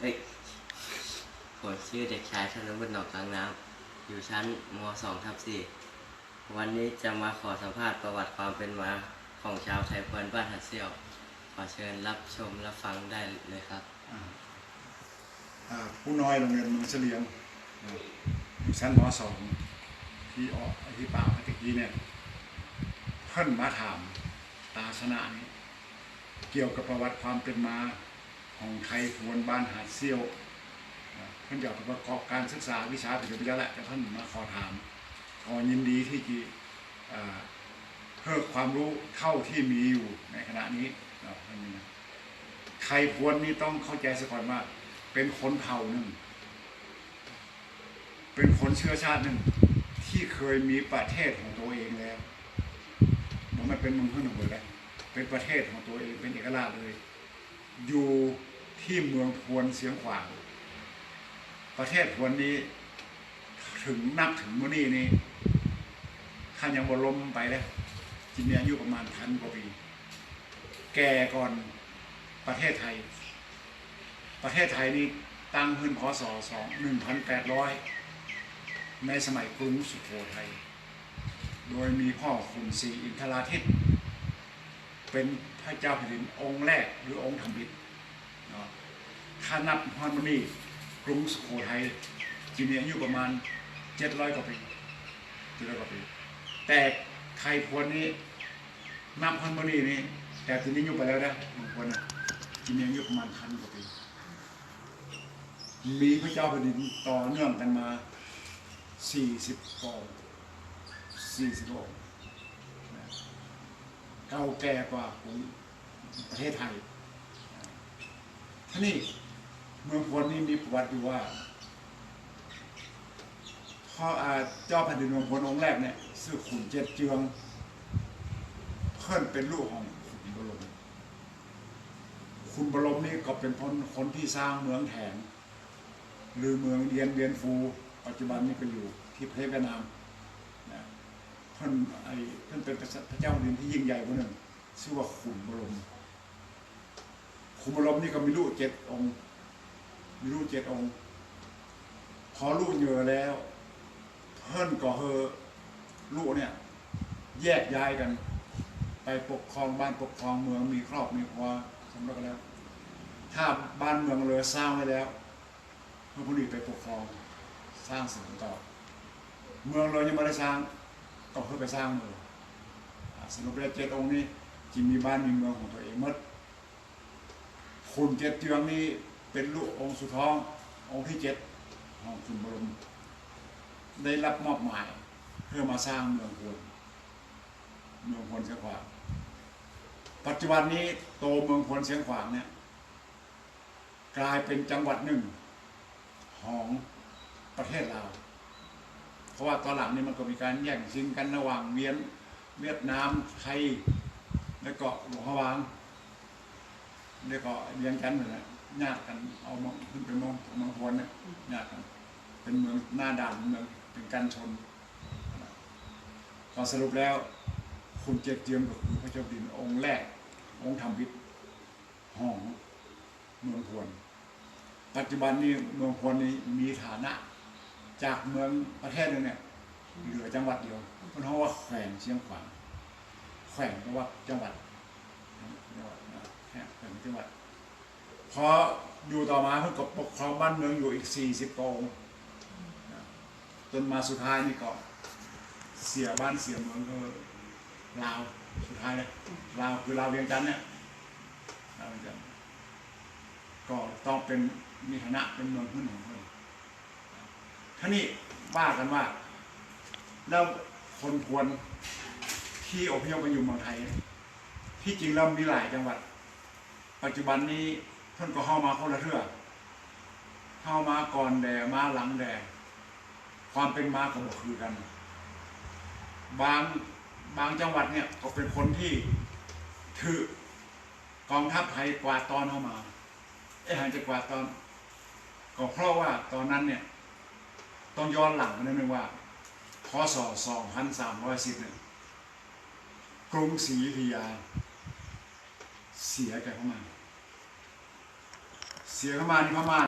เอ้ยผมชื่อเด็กชายธนบุญหนอกกลางน้ำอยู่ชั้นม .2 ทับ4วันนี้จะมาขอสัมภาษณ์ประวัติความเป็นมาของชาวไทยพวนบ้านหัดเซี่ยว ขอเชิญรับชมรับฟังได้เลยครับ ผู้น้อยโรงเรียนมืองเฉลียงอยู่ชั้นมสองที่ออกที่ป่าพัตกี้เนี่ยเพิ่นมาถามตาชนะนี้เกี่ยวกับประวัติความเป็นมา ของไทยพวนบ้านหาดเซี่ยวอ่านอยากประกอบการศึกษาวิชาปริญญาแหละแต่ท่านมาขอถามขอยินดีที่จะเพิ่มความรู้เท่าที่มีอยู่ในขณะนี้อ่าท่านนี้นะไทยพวนนี่ต้องเข้าใจซะก่อนว่าเป็นคนเผ่าหนึ่ง เป็นคนเชื้อชาติหนึ่งที่เคยมีประเทศของตัวเองแล้วมันไม่เป็นมืองขึ้นหนึ่งเลยเป็นประเทศของตัวเองเป็นเอกราชเลย อยู่ที่เมืองพวนเสียงขวาง ประเทศพวนนี้ ถึงนับถึงมื้อนี้นี่ท่านยังบรมไปแล้วจินมีอายุประมาณพันกว่าปี แก่ก่อนประเทศไทย ประเทศไทยนี่ตั้งขึ้นพศสองหนึ่งพันแปดร้อยในสมัยกรุงสุโขทัย โดยมีพ่อขุนศรีอินทราทิต เป็นพระเจ้าแผ่นดินองค์แรกหรือองค์ธรรมิตรเนาะถ้านับฮอนมานี่กรุงสุโขทัยจีมีอายุประมาณเจ็ดร้อยกว่าปีเจ็ดร้อยกว่าปี แต่ไทยพวนนี้นับฮอนมานี่นี่แต่ทีนี้อายุไปแล้วนะบางคนนะจีมีอายุประมาณพันกว่าปี มีพระเจ้าแผ่นดินต่อเนื่องกันมาสี่สิบกองสี่สิบองค์น เก่าแก่กว่าของประเทศไทยท่านี่เมืองพลนี่มีประวัติอยู่ว่าพ่ออาเจ้าแผ่นดินเมืองพลองค์แรกเนี่ยชื่อขุนเจ็ดเจืองเพื่อนเป็นลูกของขุนบรมคุณบรมนี่ก็เป็นคนคนที่สร้างเมืองแถงหรือเมืองเดียนเบียนฟู ปัจจุบันนี้ก็อยู่ที่ประเทศเวียดนาม เพิ่นไอเพิ่นเป็นพระเจ้าแผ่นดินที่ยิ่งใหญ่คนหนึ่งชื่อว่าขุนบรมขุนบรมนี่ก็มีลูกเจ็ดองค์มีลูกเจ็ดองค์ พอลูกเยอแล้วเพิ่นก็เฮอลูกเนี่ย แยกย้ายกัน ไปปกครองบ้านปกครองเมืองมีครอบมีครัวสำเร็จแล้ว ถ้าบ้านเมืองเรือสร้างไว้แล้วเพื่อผู้นี้ไปปกครองสร้างสิ่งต่อ เมืองเรายังไม่ได้สร้าง ก็เพื่อไปสร้างเมืองสรุปแล้วเจ็ดองค์นี้จิมีบ้านมีเมืองของตัวเองหมดคุณเจ็ดเจืองนี้เป็นลูกองค์สุดท้อง องค์ที่เจ็ดของคุณบรมได้รับมอบหมายเพื่อมาสร้างเมืองพลเมืองพลเสียงขวางปัจจุบันนี้โตเมืองพลเสียงขวางเนี่ยกลายเป็นจังหวัดหนึ่งของประเทศเราว เพราะว่าตอนหลังนี้มันก็มีการแย่งชิงกันระหว่างเวียนเวียดนามไทยและเกาะหลวงพะวางแล้วก็เวียงจันทร์นี่นแหละญาติกันเอามาขึ้นเป็นเมืองเมืองพลเนี่ยญาติกัน เป็นเมืองหน้าด่านเมืองเป็นกันชนก็สรุปแล้ว คุณเจดเจียมก็คือพระเจ้าดินองค์แรก องค์ธรรมวิทย์ของเมืองพวน ปัจจุบันนี้เมืองพวนนี้มีฐานะ จากเมืองประเทศหนึงเนี่ยเหลือจังหวัดเดียวเพราะว่าแขวงเชียงขวางแขวงเพราะว่าจังหวัดจังหวัดนะแค่แขวงจังหวัดพออยู่ต่อมาเพิ่งก็ปกครองบ้านเมืองอยู่อีกสี่สิบกองจนมาสุดท้ายนี่ก็เสียบ้านเสียเมืองก็ลาวสุดท้ายเลยลาวคือลาวเวียงจันทร์เนี่ยลาวเวียงจันทร์ก็ต้องเป็นมีฐานะเป็นเมืองขึ้นของคน ท่านี้ว่ากันว่า แล้วคนควรที่อพยพมาอยู่เมืองไทย ที่จริงแล้วมีหลายจังหวัด ปัจจุบันนี้เพิ่นก็เข้ามาคนละเทื่อเข้ามาก่อนแดมาหลังแดความเป็นมาก็บคือกัน บางบางจังหวัดเนี่ยก็เป็นคนที่ถือกองทัพไทยกวาดตอนเข้ามาเอ๊ะหางจะกวาดตอน ก็เพราะว่าตอนนั้นเนี่ย ต้องย้อนหลังไปนิดนึงว่าพศ2310เนี่ยกรุงศรีอยุธยา เสียแก่พม่าเสียพม่านี่พม่า